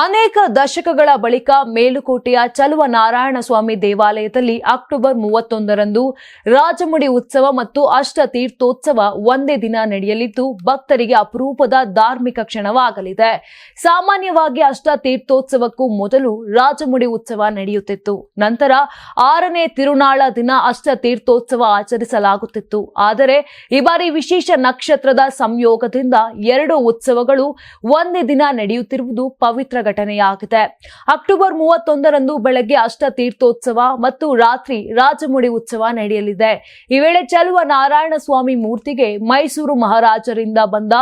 ಅನೇಕ ದಶಕಗಳ ಬಳಿಕ ಮೇಲುಕೋಟೆಯ ಚಲುವ ನಾರಾಯಣ ಸ್ವಾಮಿ ದೇವಾಲಯದಲ್ಲಿ ಅಕ್ಟೋಬರ್ ಮೂವತ್ತೊಂದರಂದು ರಾಜಮುಡಿ ಉತ್ಸವ ಮತ್ತು ಅಷ್ಟ ತೀರ್ಥೋತ್ಸವ ಒಂದೇ ದಿನ ನಡೆಯಲಿದ್ದು, ಭಕ್ತರಿಗೆ ಅಪರೂಪದ ಧಾರ್ಮಿಕ ಕ್ಷಣವಾಗಲಿದೆ. ಸಾಮಾನ್ಯವಾಗಿ ಅಷ್ಟ ತೀರ್ಥೋತ್ಸವಕ್ಕೂ ಮೊದಲು ರಾಜಮುಡಿ ಉತ್ಸವ ನಡೆಯುತ್ತಿತ್ತು. ನಂತರ ಆರನೇ ತಿರುನಾಳ ದಿನ ಅಷ್ಟ ತೀರ್ಥೋತ್ಸವ ಆಚರಿಸಲಾಗುತ್ತಿತ್ತು. ಆದರೆ, ಈ ಬಾರಿ ವಿಶೇಷ ನಕ್ಷತ್ರದ ಸಂಯೋಗದಿಂದ ಎರಡು ಉತ್ಸವಗಳು ಒಂದೇ ದಿನ ನಡೆಯುತ್ತಿರುವುದು ಪವಿತ್ರ ಘಟನೆಯಾಗಿದೆ. ಅಕ್ಟೋಬರ್ ಮೂವತ್ತೊಂದರಂದು ಬೆಳಗ್ಗೆ ಅಷ್ಟ ತೀರ್ಥೋತ್ಸವ ಮತ್ತು ರಾತ್ರಿ ರಾಜಮುಡಿ ಉತ್ಸವ ನಡೆಯಲಿದೆ. ಈ ವೇಳೆ ಚೆಲುವ ನಾರಾಯಣ ಸ್ವಾಮಿ ಮೂರ್ತಿಗೆ ಮೈಸೂರು ಮಹಾರಾಜರಿಂದ ಬಂದ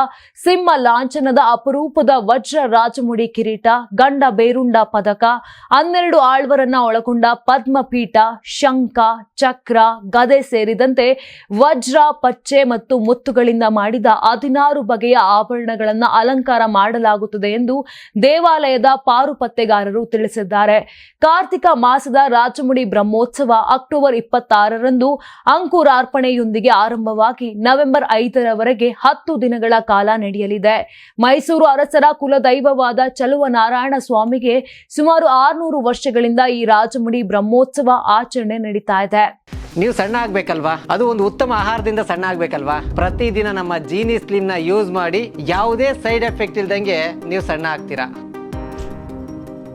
ಸಿಂಹ ಲಾಂಛನದ ಅಪರೂಪದ ವಜ್ರ ರಾಜಮುಡಿ ಕಿರೀಟ, ಗಂಡ ಬೇರುಂಡ ಪದಕ, ಹನ್ನೆರಡು ಆಳ್ವರನ್ನ ಒಳಗೊಂಡ ಪದ್ಮಪೀಠ, ಶಂಖ, ಚಕ್ರ, ಗದೆ ಸೇರಿದಂತೆ ವಜ್ರ ಪಚ್ಚೆ ಮತ್ತು ಮುತ್ತುಗಳಿಂದ ಮಾಡಿದ ಹದಿನಾರು ಬಗೆಯ ಆಭರಣಗಳನ್ನ ಅಲಂಕಾರ ಮಾಡಲಾಗುತ್ತದೆ ಎಂದು ದೇವಾಲಯದ ಪಾರುಪತ್ತೆಗಾರರು ತಿಳಿಸಿದ್ದಾರೆ. ಕಾರ್ತಿಕ ಮಾಸದ ರಾಜಮುಡಿ ಬ್ರಹ್ಮೋತ್ಸವ ಅಕ್ಟೋಬರ್ ಇಪ್ಪತ್ತಾರರಂದು ಅಂಕುರಾರ್ಪಣೆಯೊಂದಿಗೆ ಆರಂಭವಾಗಿ ನವೆಂಬರ್ ಐದರವರೆಗೆ ಹತ್ತು ದಿನಗಳ ಕಾಲ ನಡೆಯಲಿದೆ. ಮೈಸೂರು ಅರಸರ ಕುಲದೈವವಾದ ಚಲುವ ನಾರಾಯಣ ಸ್ವಾಮಿಗೆ ಸುಮಾರು ಆರ್ನೂರು ವರ್ಷಗಳಿಂದ ಈ ರಾಜಮುಡಿ ಬ್ರಹ್ಮೋತ್ಸವ ಆಚರಣೆ ನಡೀತಾ ಇದೆ. ನೀವು ಸಣ್ಣ ಆಗ್ಬೇಕಲ್ವಾ? ಅದು ಒಂದು ಉತ್ತಮ ಆಹಾರದಿಂದ ಸಣ್ಣ ಆಗ್ಬೇಕಲ್ವಾ? ಪ್ರತಿದಿನ ನಮ್ಮ ಜೀನಿ ಸ್ಲಿಮ್ನ ಯೂಸ್ ಮಾಡಿ ಯಾವುದೇ ಸೈಡ್ ಎಫೆಕ್ಟ್ ಇಲ್ದಂಗೆ ನೀವು ಸಣ್ಣ ಆಗ್ತೀರಾ?